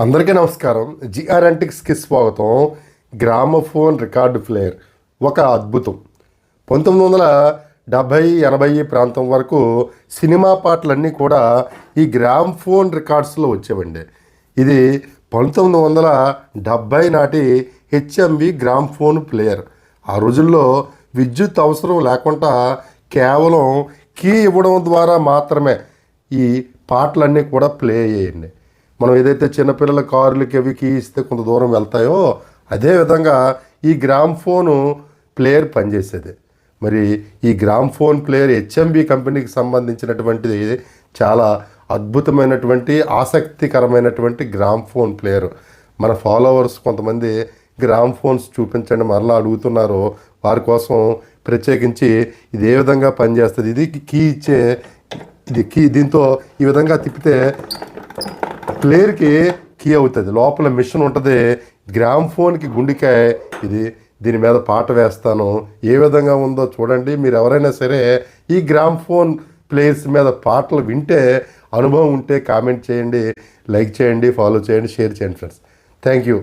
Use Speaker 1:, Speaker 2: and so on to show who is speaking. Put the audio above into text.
Speaker 1: అందరికీ నమస్కారం. జిఆర్ యాంటిక్స్కి స్వాగతం. Gramophone record player. ఒక అద్భుతం. పంతొమ్మిది వందల డెబ్భై ఎనభై ప్రాంతం వరకు సినిమా పాటలన్నీ కూడా ఈ గ్రామ్ఫోన్ రికార్డ్స్లో వచ్చేవండి. ఇది పంతొమ్మిది వందల డెబ్భై నాటి హెచ్ఎంవి గ్రామ్ఫోన్ ప్లేయర్. ఆ రోజుల్లో విద్యుత్ అవసరం లేకుండా కేవలం కీ ఇవ్వడం ద్వారా మాత్రమే ఈ పాటలన్నీ కూడా ప్లే అయ్యాయండి. మనం ఏదైతే చిన్నపిల్లల కార్లకి అవి కీ ఇస్తే కొంత దూరం వెళ్తాయో అదే విధంగా ఈ గ్రామ్ ఫోను ప్లేయర్ పనిచేసేది. మరి ఈ గ్రామ్ ఫోన్ ప్లేయర్ హెచ్ఎంబి కంపెనీకి సంబంధించినటువంటిది చాలా అద్భుతమైనటువంటి ఆసక్తికరమైనటువంటి గ్రామ్ ఫోన్ ప్లేయర్. మన ఫాలోవర్స్ కొంతమంది గ్రామ్ ఫోన్స్ చూపించండి మరలా అడుగుతున్నారు వారి కోసం ప్రత్యేకించి ఇది ఏ విధంగా పనిచేస్తుంది ఇది కీ ఇచ్చే ఇది కీ దీంతో ఈ విధంగా తిప్పితే ప్లేయర్కి కీ అవుతుంది. లోపల మిషన్ ఉంటుంది. గ్రామ్ ఫోన్కి గుండికాయ. ఇది దీని మీద పాట వేస్తాను. ఏ విధంగా ఉందో చూడండి. మీరు ఎవరైనా సరే ఈ గ్రామ్ ఫోన్ ప్లేయర్స్ మీద పాటలు వింటే అనుభవం ఉంటే కామెంట్ చేయండి లైక్ చేయండి ఫాలో చేయండి షేర్ చేయండి ఫ్రెండ్స్. Thank you